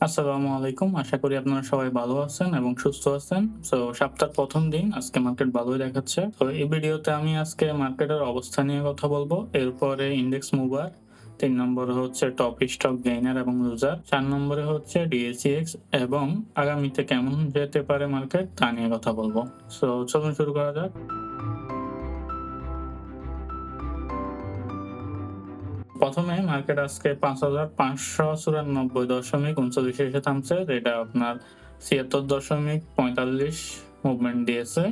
আসসালামু আলাইকুম। আশা করি আপনারা সবাই ভালো আছেন এবং সুস্থ আছেন। তো সপ্তাহের প্রথম দিন আজকে মার্কেট ভালোই দেখাচ্ছে। তো, এই ভিডিওতে আমি আজকে মার্কেটের অবস্থা নিয়ে কথা বলব। এরপরে ইন্ডেক্স মুভার তিন নম্বরে হচ্ছে টপ স্টক গেইনার এবং লুজার চার নম্বরে হচ্ছে ডিএসিএক্স এবং আগামীতে কেমন যেতে পারে মার্কেট তা নিয়ে কথা বলব। সো চলুন শুরু করা যাক। প্রথমে মার্কেট আজকে পাঁচ হাজার পাঁচশো চুরানব্বই দশমিক উনচল্লিশে এসে থামছে। যেটা আপনার ছিয়াত্তর দশমিক পঁয়তাল্লিশ মুভমেন্ট দিয়েছে।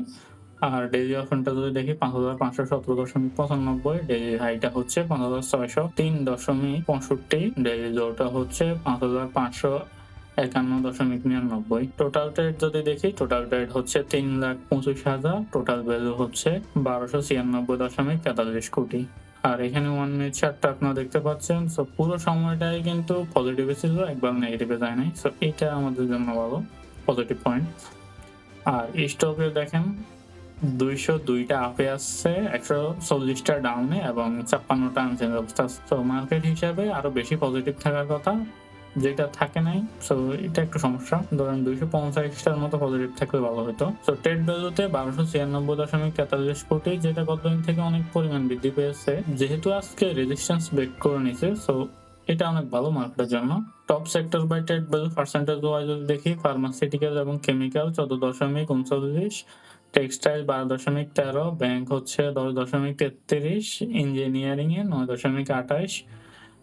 আর ডেইলি অপশনটা যদি দেখি, পাঁচ হাজার পাঁচশো সতেরো দশমিক পঁচানব্বই। ডেইলি হাইটা হচ্ছে পাঁচ হাজার ছয়শো তিন দশমিক পঁয়ষট্টি। ডেইলি লোটা হচ্ছে পাঁচ হাজার পাঁচশো একান্ন দশমিক নিরানব্বই। টোটাল ট্রেড যদি দেখি টোটাল ট্রেড হচ্ছে তিন লাখ পঁচিশ হাজার। টোটাল ভ্যালু হচ্ছে বারোশো ছিয়ানব্বই দশমিক তেতাল্লিশ কোটি। আর এখানে ওয়ান মিনিট চারটা আপনারা দেখতে পাচ্ছেন। সো পুরো সময়টাই কিন্তু পজিটিভে ছিল, একবার নেগেটিভে যায় নাই। সো এটা আমাদের জন্য ভালো পজিটিভ পয়েন্ট আর স্টকে দেখেন, দুইশো দুইটা আপে আসছে, একশো চল্লিশটা ডাউনে এবং ছাপ্পান্নটা আনচেঞ্জ অবস্থা। মার্কেট হিসাবে আরও বেশি পজিটিভ থাকার কথা। যেটা থাকে নাই সো এটা একটু সমস্যা। ধরেন দুইশো পঞ্চাশটার মতো পজিটিভ থাকলে ভালো হতো। তো ট্রেড ভ্যালুতে বারোশো ছিয়ানব্বই দশমিক তেতাল্লিশ কোটি যেটা গতদিন থেকে অনেক পরিমাণ বৃদ্ধি পেয়েছে। যেহেতু আজকে রেজিস্ট্যান্স ব্রেক করে নিছে সো এটা অনেক ভালো মার্কেটের জন্য। Top sector by trade value percentage wise যদি দেখি ফার্মাসিউটিক্যাল এবং কেমিক্যাল চোদ্দ দশমিক উনচল্লিশ টেক্সটাইল বারো দশমিক তেরো ব্যাংক হচ্ছে দশ দশমিক তেত্রিশ ইঞ্জিনিয়ারিং এ নয় দশমিক আঠাশ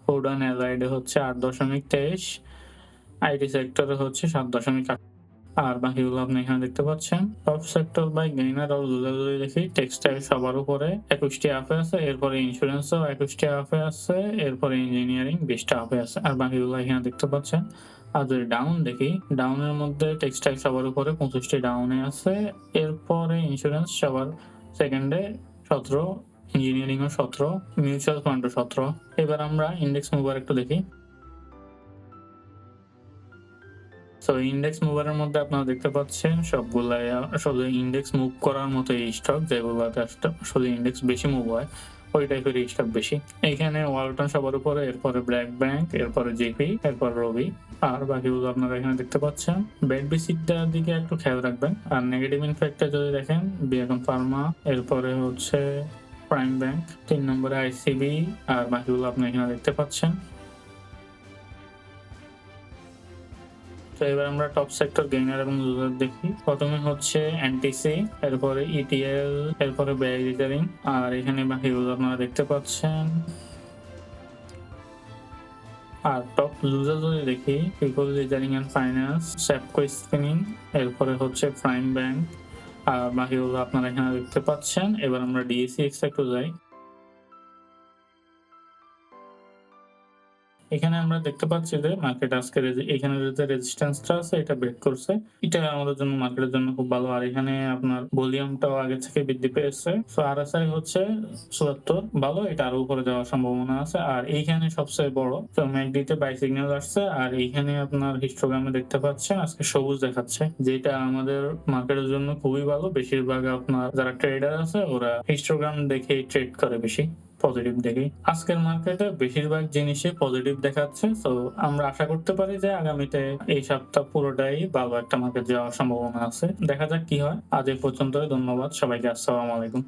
অ্যান্ড অ্যালাইডে হচ্ছে আট দশমিক তেইশ আইটি সেক্টরে হচ্ছে সাত দশমিক আট। আর বাকিগুলো আপনি এখানে দেখতে পাচ্ছেন। টপ সেক্টর বাই গেইনার আর যদি দেখি টেক্সটাইল সবার উপরে একুশটি আপে আছে, এরপরে ইন্স্যুরেন্সও একুশটি আপে আছে, এরপরে ইঞ্জিনিয়ারিং বিশটা আপে আছে। আর বাকিগুলো এখানে দেখতে পাচ্ছেন। আর যদি ডাউন দেখি ডাউনের মধ্যে টেক্সটাইল সবার উপরে পঁচিশটি ডাউনে আছে, এরপরে ইন্স্যুরেন্স সবার সেকেন্ডে সতেরো ইঞ্জিনিয়ারিং ও সতেরো মিউচুয়াল ফান্ডও সতেরো। এবার আমরা ইন্ডেক্স মুভার একটু দেখি। সো ইন্ডেক্স মুভারের মধ্যে আপনারা দেখতে পাচ্ছেন সবগুলাই আসলে ইন্ডেক্স মুভ করার মতো এই স্টক যেগুলোতে আসলে ইন্ডেক্স বেশি মুভ হয়, ওই টাইপের স্টক বেশি। এখানে ওয়ালটন সবার উপরে, এরপরে ব্ল্যাক ব্যাংক, এরপরে জেপি এরপর রবি। আর বাকিগুলো আপনারা এখানে দেখতে পাচ্ছেন। বেড বিসিকটার দিকে একটু খেয়াল রাখবেন। আর নেগেটিভ ইনফ্যাক্টটা যদি দেখেন, বিয়াকন ফার্মা, এরপরে হচ্ছে প্রাইম ব্যাংক তিন নম্বরে আইসিবি আর বাকিগুলো আপনি এখানে দেখতে পাচ্ছেন। তো এবার আমরা টপ সেক্টর গেইনার এবং লুজার দেখি। প্রথমে হচ্ছে এনটিসি এরপরে ইটিএল এরপরে ব্যয় রিটারিং আর এখানে বাকিগুলো আপনারা দেখতে পাচ্ছেন। আর টপ লুজার যদি দেখি পিপল রিজারিং অ্যান্ড ফাইন্যান্স সেপকো স্পিনিং এরপরে হচ্ছে প্রাইম ব্যাংক আর বাকিগুলো আপনারা এখানে দেখতে পাচ্ছেন। এবার আমরা ডিএসি এক্সট্রাক্টে যাই। এখানে আমরা দেখতে পাচ্ছি যে মার্কেট আজকে এখানে যে রেজিস্ট্যান্সটা আছে, এটা ব্রেক করছে। এটা আমাদের জন্য মার্কেটের জন্য খুব ভালো। আর এখানে আপনার ভলিউমটাও আগে থেকে বৃদ্ধি পেয়েছে। সো আর হচ্ছে চুয়াত্তর, ভালো। এটা আরও উপরে যাওয়ার সম্ভাবনা আছে। আর এইখানে সবচেয়ে বড়, তো ম্যাকডিতে বাই সিগন্যাল আসছে। আর এইখানে আপনার হিস্টোগ্রামে দেখতে পাচ্ছেন, আজকে সবুজ দেখাচ্ছে, যেটা আমাদের মার্কেটের জন্য খুবই ভালো। বেশিরভাগ আপনার যারা ট্রেডার আছে, ওরা হিস্টোগ্রাম দেখেই ট্রেড করে বেশি। পজিটিভ দেখি। আজকের মার্কেটে বেশিরভাগ জিনিসে পজিটিভ দেখাচ্ছে তো আমরা আশা করতে পারি যে আগামীতে এই সপ্তাহ পুরোটাই ভালো একটা মার্কেট যাওয়ার সম্ভাবনা আছে। দেখা যাক কি হয়। আজ এ পর্যন্ত ধন্যবাদ সবাইকে, আসসালামু আলাইকুম।